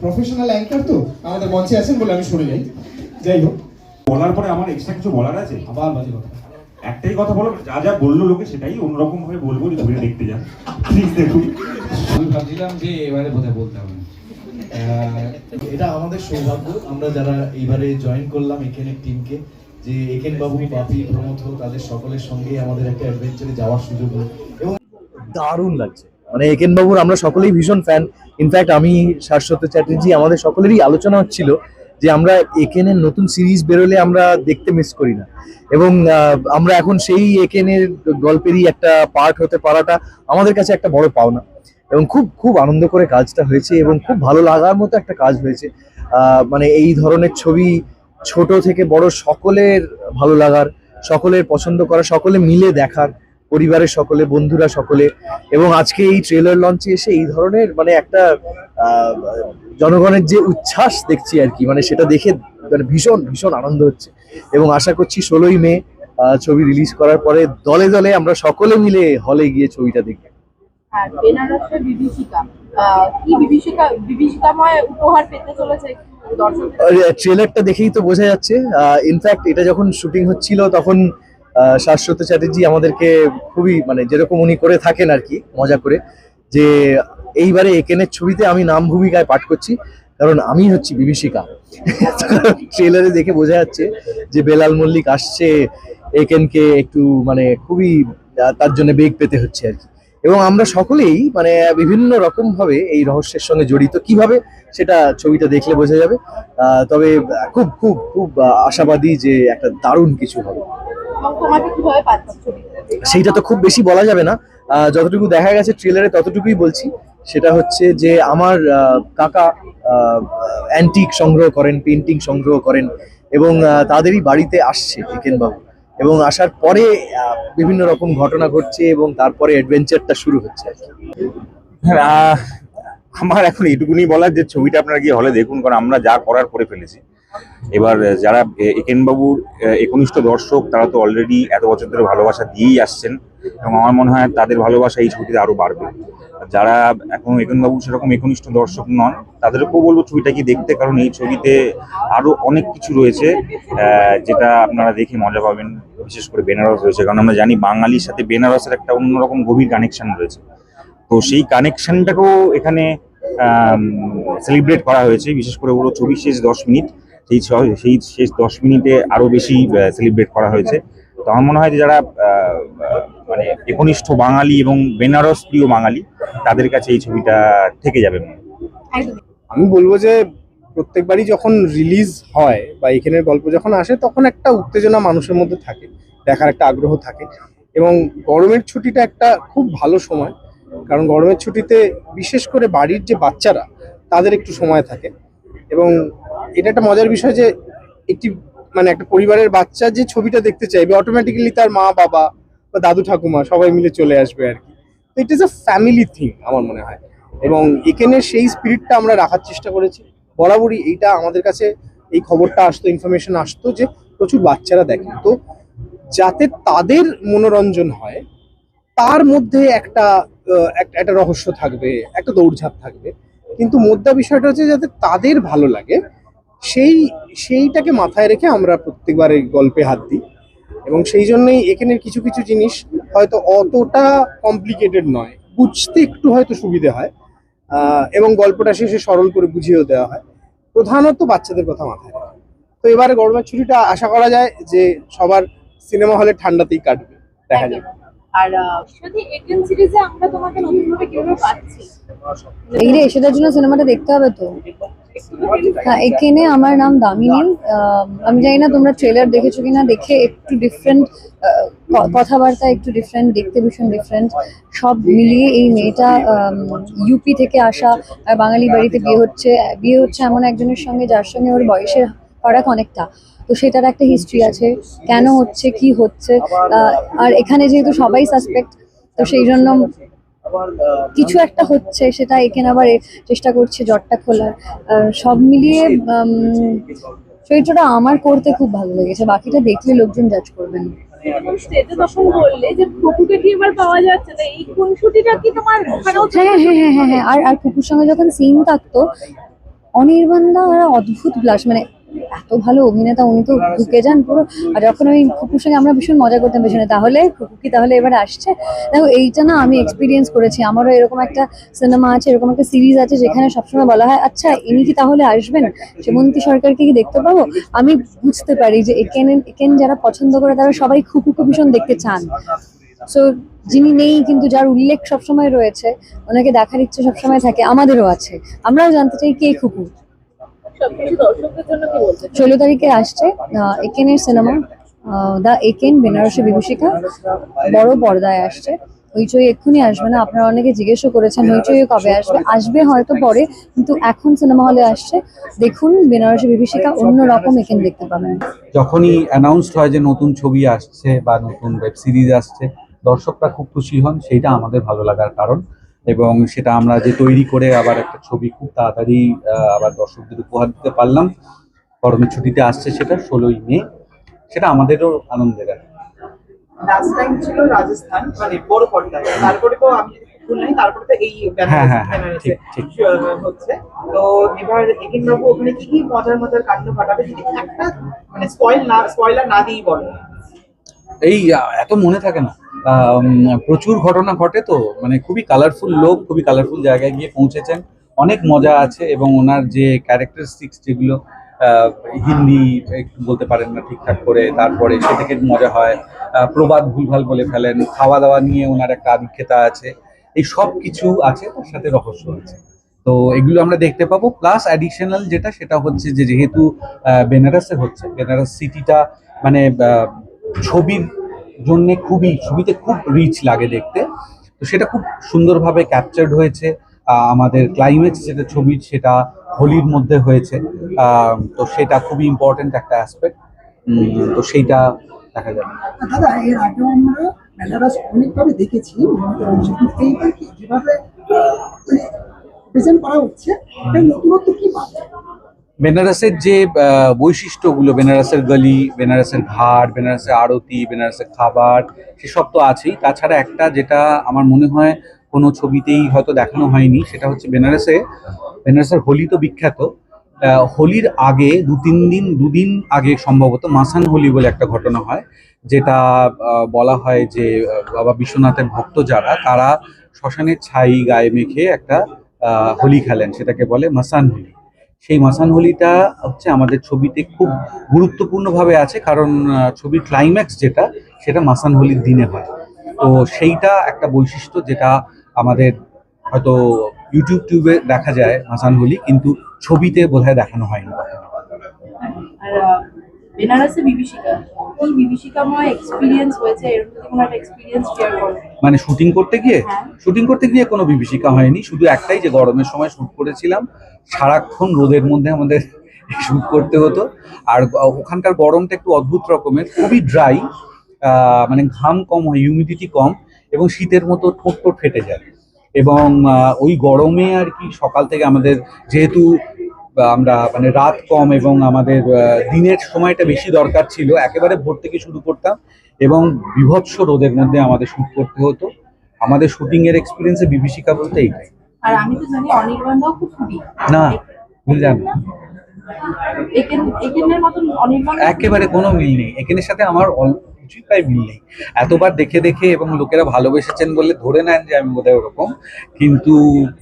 Professional anchor তো? আমাদের মঞ্চে আছেন বলে আমি শুনে যাই যাই হোক। বলার পরে আমার এক্সট্রা কিছু বলার আছে? আবার বাজে কথা। একটাই কথা বলো যা যা বলল লোকে সেটাই অন্যরকম ভাবে বলব যে ঘুরে দেখতে যান। প্লিজ দেখুন। আমি ভাবছিলাম যে এবারে বোধহয় বলতে হবে। এটা আমাদের সৌভাগ্য। আমরা যারা এইবারে জয়েন করলাম এখানের টিমকে যে একেন বাবু, বাপি প্রমথ তাদের সকলের সঙ্গে আমাদের একটা অ্যাডভেঞ্চারে যাওয়ার সুযোগ হলো। এবং দারুণ লাগছে। মানে একেন বাবুর আমরা সকলেই ভীষণ ফ্যান ইনফ্যাক্ট আমি শাশ্বত চ্যাটার্জি, আমাদের সকলেরই আলোচনা হচ্ছিল যে আমরা একেনের নতুন সিরিজ বেরোলে আমরা দেখতে মিস করি না। এবং আমরা এখন সেই একেনের গল্পেরই একটা পার্ট হতে পারাটা আমাদের কাছে একটা বড় পাওনা। এবং খুব খুব আনন্দ করে কাজটা হয়েছে এবং খুব ভালো লাগার মতো একটা কাজ হয়েছে। মানে এই ধরনের ছবি ছোট থেকে বড় সকলের ভালো লাগার, সকলের পছন্দ করা, সকলে মিলে দেখার, পরিবারের সকলে, বন্ধুরা সকলে এবং আজকে এই ট্রেলার লঞ্চে এসে এই ধরনের মানে একটা জনগণের যে উচ্ছ্বাস দেখছি আর কি মানে সেটা দেখে মানে ভীষণ ভীষণ আনন্দ হচ্ছে এবং আশা করছি ষোলোই মে ছবি রিলিজ করার পরে দলে দলে আমরা সকলে মিলে হলে গিয়ে ছবিটা দেখব। আর বেনারসের বিভীষিকা কি বিভীষিকা, বিভীষিকাময় উপহার পেতে চলেছে ট্রেলারটা দেখেই তো বোঝা যাচ্ছে। ইনফ্যাক্ট এটা যখন শুটিং হচ্ছিল, তখন শাশ্বত চ্যাটার্জি আমাদেরকে খুবই মানে যেরকম উনি করে থাকেন আর কি, মজা করে, যে এইবারে একেনের ছবিতে আমি নাম ভূমিকায় পাঠ করছি, কারণ আমি হচ্ছি বিভীষিকা। ট্রেলারে দেখে বোঝা যাচ্ছে যে বেলাল মল্লিক আসছে একেনকে একটু মানে খুবই তার জন্য বেগ পেতে হচ্ছে আর কি। এবং আমরা সকলেই মানে বিভিন্ন রকম ভাবে এই রহস্যের সঙ্গে জড়িত। কীভাবে? সেটা ছবিটা দেখলে বোঝা যাবে। আহ, তবে খুব খুব খুব আশাবাদী যে একটা দারুণ কিছু হবে। সেইটা তো খুব বেশি বলা যাবে না। যতটুকু দেখা গেছে ট্রেলারে ততটুকুই বলছি। সেটা হচ্ছে যে আমার কাকা অ্যান্টিক সংগ্রহ করেন পেন্টিং সংগ্রহ করেন এবং তাদেরই বাড়িতে আসছে বাবু এবং আসার পরে বিভিন্ন রকম ঘটনা ঘটছে এবং তারপরে অ্যাডভেঞ্চারটা শুরু হচ্ছে। হ্যাঁ, আমার এখন এটুকুনি বলার যে ছবিটা আপনারা গিয়ে হলে দেখুন কারণ আমরা যা করার করে ফেলেছি এবার যারা একেন বাবুর একনিষ্ঠ দর্শক, তারা তো অলরেডি এত বছর ধরে ভালোবাসা দিয়েই আসছেন এবং আমার মনে হয় তাদের ভালোবাসা এই ছবিটিতে আরও বাড়বে। যারা এখন একেন বাবু সেরকম একনিষ্ঠ দর্শক নন, তাদেরকেও বলব ছবিটা কি দেখতে, কারণ এই ছবিতে আরও অনেক কিছু রয়েছে যেটা আপনারা দেখে মজা পাবেন, বিশেষ করে বেনারস রয়েছে, কারণ আমরা জানি বাঙালির সাথে বেনারসের একটা অন্যরকম গভীর কানেকশন রয়েছে। তো সেই কানেকশনটাকেও এখানে সেলিব্রেট করা হয়েছে, বিশেষ করে পুরো ছবির শেষ দশ মিনিট। সেই সেই শেষ দশ মিনিটে আরও বেশি সেলিব্রেট করা হয়েছে। তো আমার মনে হয় যে যারা মানে একনিষ্ঠ বাঙালি এবং বেনারস প্রিয় বাঙালি তাদের কাছে এই ছবিটা থেকে যাবে মনে আমি বলব যে প্রত্যেকবারই যখন রিলিজ হয় বা এখানের গল্প যখন আসে তখন একটা উত্তেজনা মানুষের মধ্যে থাকে দেখার একটা আগ্রহ থাকে। এবং গরমের ছুটিটা একটা খুব ভালো সময় কারণ গরমের ছুটিতে বিশেষ করে বাড়ির যে বাচ্চারা তাদের একটু সময় থাকে। এবং এটা একটা মজার বিষয় যে একটি মানে একটা পরিবারের বাচ্চা যে ছবিটা দেখতে চাইবে অটোমেটিক্যালি তার মা, বাবা বা দাদু, ঠাকুমা সবাই মিলে চলে আসবে আর কি। তো it is a family thing আমার মনে হয়। এবং এখানে সেই স্পিরিটটা আমরা রাখার চেষ্টা করেছি। বরাবরই এইটা আমাদের কাছে এই খবরটা আসতো ইনফরমেশন আসতো যে প্রচুর বাচ্চারা দেখে। তো যাতে তাদের মনোরঞ্জন হয়, তার মধ্যে একটা একটা রহস্য থাকবে, একটা দৌড়ঝাঁপ থাকবে। কিন্তু মোদ্দা বিষয়টা হচ্ছে যাতে তাদের ভালো লাগে সেই সেইটাকে মাথায় রেখে আমরা প্রত্যেকবার এই গল্পে হাত দিই। এবং সেই জন্যই এখানের কিছু কিছু জিনিস হয়তো অতটা কমপ্লিকেটেড নয়। বুঝতে একটু হয়তো সুবিধে হয়। আহ, এবং গল্পটা শেষে সরল করে বুঝিয়েও দেওয়া হয়। প্রধানত বাচ্চাদের কথা মাথায় রাখে। তো এবারে গরমের ছুটিটা আশা করা যায় যে সবার সিনেমা হলে ঠান্ডাতেই কাটবে। দেখা যাবে আর যদি একেন সিরিজে আমরা তোমাকে নতুন ভাবে কীভাবে পাচ্ছি? এই রে, সেটার জন্য সিনেমাটা দেখতে হবে তো। হ্যাঁ এখানে আমার নাম দামিনী আমি জানি না তোমরা ট্রেলার দেখেছ কিনা, দেখে একটু ডিফারেন্ট কথাবার্তা একটু ডিফারেন্ট দেখতে ভীষণ ডিফারেন্ট সব মিলিয়ে এই মেয়েটা ইউপি থেকে আসা, আর বাঙালি বাড়িতে বিয়ে হচ্ছে। বিয়ে হচ্ছে এমন একজনের সঙ্গে, যার সঙ্গে ওর বয়সের ফারাক অনেকটা। তো সেটার একটা হিস্ট্রি আছে কেন হচ্ছে কি হচ্ছে আর এখানে যেহেতু সবাই সাসপেক্ট তো সেই জন্য কিছু একটা হচ্ছে সেটা এখানে আবার চেষ্টা করছে জটটা খোলার। সব মিলিয়ে চরিত্রটা আমার করতে খুব ভালো লেগেছে বাকিটা দেখলে লোকজন জাজ করবেন স্টেজে তখন বললে যে ফুটুকে কি এবার পাওয়া যাচ্ছে না? এই খুনসুটিটা কি তোমার ওখানেও হ্যাঁ হ্যাঁ হ্যাঁ আর আর কুকুর সঙ্গে যখন সিন থাকতো অনির্বাণদা ওরা অদ্ভুত ব্লাস মানে এত ভালো অভিনেতা উনি তো ঢুকে যান পুরো। আর যখন ওই কুকুর সঙ্গে আমরা ভীষণ মজা করতাম পেছনে তাহলে কুকুর কি তাহলে এবার আসছে। দেখো এইটা না আমি এক্সপিরিয়েন্স করেছি। আমারও এরকম একটা সিনেমা আছে এরকম একটা সিরিজ আছে যেখানে সবসময় বলা হয় আচ্ছা ইনি কি তাহলে আসবেন? সেমন্তী সরকারকে কি দেখতে পাবো? আমি বুঝতে পারি যে একেন একেন যারা পছন্দ করে তারা সবাই খুকুকে ভীষণ দেখতে চান। সো যিনি নেই কিন্তু যার উল্লেখ সবসময় রয়েছে ওনাকে দেখার ইচ্ছে সবসময় থাকে আমাদেরও আছে। আমরাও জানতে চাই কে খুকু ষোলো তারিখে আসছে আহ, একেনের সিনেমা দ্য একেন বেনারসি বিভূষিকা বড় পর্দায় আসছে। হইচই এক্ষুনি আসবে না আপনারা অনেকে জিজ্ঞেসও করেছেন হইচই কবে আসবে? আসবে হয়তো পরে কিন্তু এখন সিনেমা হলে আসছে। দেখুন বেনারসি বিভীষিকা অন্য রকম একেন দেখতে পাবেন। যখনই অ্যানাউন্সড হয় যে নতুন ছবি আসছে বা নতুন ওয়েব সিরিজ আসছে দর্শকরা খুব খুশি হন সেইটা আমাদের ভালো লাগার কারণ। এবং সেটা আমরা যে তৈরি করে আবার একটা ছবি খুব তাড়াতাড়ি আবার দর্শকদের উপহার দিতে পারলাম। গরমের ছুটিতে আসছে সেটা ষোলোই মে। সেটা আমাদেরও আনন্দের আর লাস্ট টাইম ছিল রাজস্থান মানে বড় পর্দায়। তারপরে তো আমি ভুল নাই তারপরে তো এই হ্যাঁ, হ্যাঁ, হ্যাঁ। হচ্ছে। তো এবার একিন বাবু ওখানে কি কি মজার মজার কাণ্ড ঘটাবে? যদি একটা মানে স্পয়েল না স্পয়লার না দিয়েই বলো। এই এত মনে থাকে না। প্রচুর ঘটনা ঘটে তো মানে খুবই কালারফুল লোক, খুবই কালারফুল জায়গায় গিয়ে পৌঁছেছেন। অনেক মজা আছে এবং ওনার যে ক্যারেক্টারিস্টিক্স যেগুলো হিন্দি একটু বলতে পারেন না ঠিকঠাক করে, তারপরে সে থেকে মজা হয় প্রবাদ ভুলভাল বলে ফেলেন খাওয়া দাওয়া নিয়ে ওনার একটা আধিক্যতা আছে, এই সব কিছু আছে, তার সাথে রহস্য আছে। তো এগুলো আমরা দেখতে পাবো প্লাস অ্যাডিশনাল যেটা, সেটা হচ্ছে যে যেহেতু বেনারসে হচ্ছে, বেনারস সিটিটা মানে ছবির জন্য খুবই, ছবিতে খুব রিচ লাগে দেখতে। তো সেটা খুব সুন্দরভাবে ক্যাপচার্ড হয়েছে। আমাদের ক্লাইম্যাক্স যেটা ছবি, সেটা হোলির মধ্যে হয়েছে। তো সেটা খুবই ইম্পর্টেন্ট একটা অ্যাসপেক্ট তো সেইটা দেখা যাবে দেখেছি। বেনারসের যে বৈশিষ্ট্যগুলো, বেনারসের গলি, বেনারসের ঘাট, বেনারসের আরতি, বেনারসের খাবার, সেসব তো আছেই। তাছাড়া একটা যেটা আমার মনে হয় কোনো ছবিতেই হয়তো দেখানো হয়নি, সেটা হচ্ছে বেনারসে, বেনারসের হোলি তো বিখ্যাত। হোলির আগে দু তিন দিন দুদিন আগে সম্ভবত মাসান হোলি বলে একটা ঘটনা হয়, যেটা বলা হয় যে বাবা বিশ্বনাথের ভক্ত যারা, তারা শ্মশানের ছাই গায়ে মেখে একটা হোলি খেলেন, সেটাকে বলে মাসান হোলি। সেই মাসান হোলিটা হচ্ছে আমাদের ছবিতে খুব গুরুত্বপূর্ণভাবে আছে, কারণ ছবির ক্লাইম্যাক্স যেটা, সেটা মাসান হোলির দিনে হয়। তো সেইটা একটা বৈশিষ্ট্য যেটা আমাদের হয়তো ইউটিউব টিউবে দেখা যায় মাসান হোলি কিন্তু ছবিতে বোধহয় দেখানো হয়নি বেনারসে বিভীষিকা কি বিভীষিকাময় এক্সপিরিয়েন্স হয়েছে এরকম কোনো একটা এক্সপিরিয়েন্স শেয়ার করো। মানে শুটিং করতে গিয়ে? হ্যাঁ। শুটিং করতে গিয়ে কোনো বিভীষিকা হয়নি শুধু একটাই যে গরমের সময় শুট করেছিলাম সারাক্ষণ রোদের মধ্যে আমাদের শুট করতে হতো। আর ওখানকার গরমটা একটু অদ্ভুত রকমের খুবই ড্রাই মানে ঘাম কম হয় হিউমিডিটি কম এবং শীতের মতো ঠোঁট ঠোঁট ফেটে যায়। এবং ওই গরমে আর কি সকাল থেকে আমাদের যেহেতু আমরা মানে রাত কম এবং আমাদের দিনের সময়টা বেশি দরকার ছিল। একেবারে ভোর থেকে শুরু করতাম এবং বিভৎস রোদের মধ্যে আমাদের শুট করতে হতো। আমাদের শুটিং এর এক্সপিরিয়েন্সে বিভীষিকা বলতে এইটাই আর আমি তো জানি খুব ফুডি না ভুল জানো। একেনের মতন অনির্বাণ একেবারে কোনো মিল নেই। এখানের সাথে আমার কিছুই প্রায় মিল নেই। এতবার দেখে দেখে এবং লোকেরা ভালোবেসেছেন বলে ধরে নেন যে আমি বোধহয় ওরকম। কিন্তু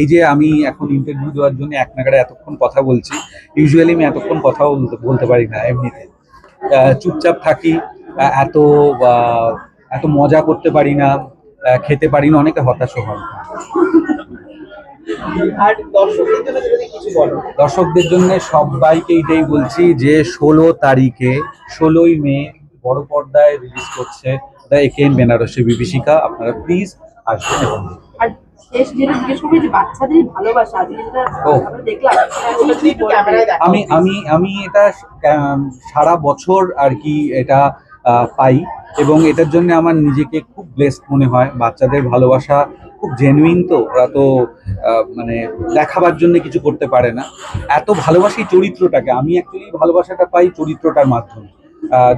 এই যে আমি এখন ইন্টারভিউ দেওয়ার জন্য এক নাগারে এতক্ষণ কথা বলছি ইউজুয়ালি আমি এতক্ষণ কথাও বলতে পারি না এমনিতে। চুপচাপ থাকি এত এত মজা করতে পারি না খেতে পারি না অনেকে হতাশও হন। আর দর্শকদের জন্য যদি দর্শকদের জন্য সবাইকে এইটাই বলছি যে ষোলো তারিখে ষোলোই মে বড় পর্দায় রিলিজ করছে দ্য একেন বেনারসি বিভীষিকা। আপনারা প্লিজ আসবেন এবং আর শেষ যেটা জিজ্ঞেস করব যে বাচ্চাদের ভালোবাসা আজকে যেটা ও। আমরা দেখলাম ওটা যদি একটু ক্যামেরায় দেখা আমি আমি আমি এটা সারা বছর আর কি এটা পাই এবং এটার জন্য আমার নিজেকে খুব ব্লেসড মনে হয়। বাচ্চাদের ভালোবাসা খুব জেনুইন তো ওরা তো মানে দেখাবার জন্য কিছু করতে পারে না। এত ভালোবাসি চরিত্রটাকে। আমি অ্যাকচুয়ালি ভালোবাসাটা পাই চরিত্রটার মাধ্যমে।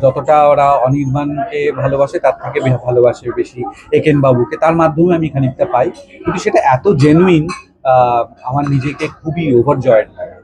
যতটা ওরা অনির্বাণকে ভালোবাসে, তার থেকে ভালোবাসে বেশি একেন বাবুকে তার মাধ্যমে আমি খানিকটা পাই। কিন্তু সেটা এত জেনুইন আমার নিজেকে খুবই ওভারজয়েড লাগে।